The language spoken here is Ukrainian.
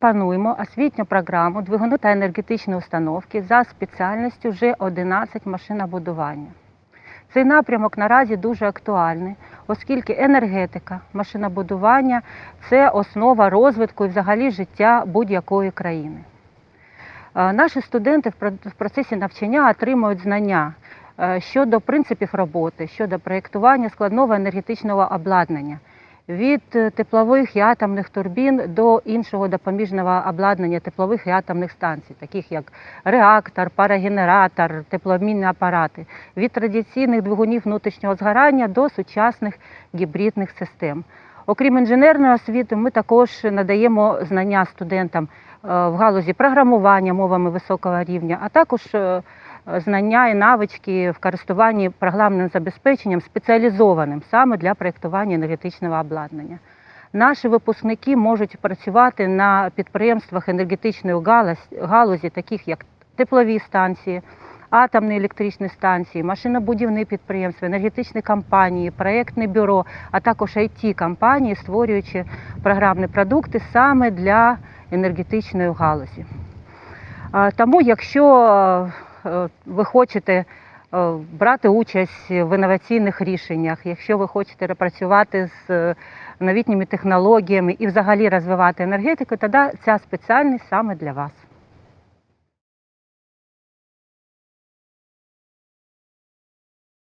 Плануємо освітню програму двигуни та енергетичні установки за спеціальністю вже 11 машинобудування. Цей напрямок наразі дуже актуальний, оскільки енергетика, машинобудування це основа розвитку і взагалі життя будь-якої країни. Е, Наші студенти в процесі навчання отримують знання е, щодо принципів роботи, щодо проєктування складного енергетичного обладнання від е, теплових і атомних турбін до іншого допоміжного обладнання теплових і атомних станцій, таких як реактор, парогенератор, теплообмінні апарати, від традиційних двигунів внутрішнього згорання до сучасних гібридних систем. Окрім інженерної освіти, ми також надаємо знання студентам е, в галузі програмування мовами високого рівня, а також е, знання і навички в користуванні програмним забезпеченням спеціалізованим саме для проєктування енергетичного обладнання. Наші випускники можуть працювати на підприємствах енергетичної галузі, таких як теплові станції, атомні електричні станції, машинобудівні підприємства, енергетичні компанії, проєктне бюро, а також it компанії, створюючи програмні продукти саме для енергетичної галузі. Тому, якщо е, ви хочете е, брати участь в інноваційних рішеннях, якщо ви хочете працювати з е, новітніми технологіями і взагалі розвивати енергетику, тоді ця спеціальність саме для вас.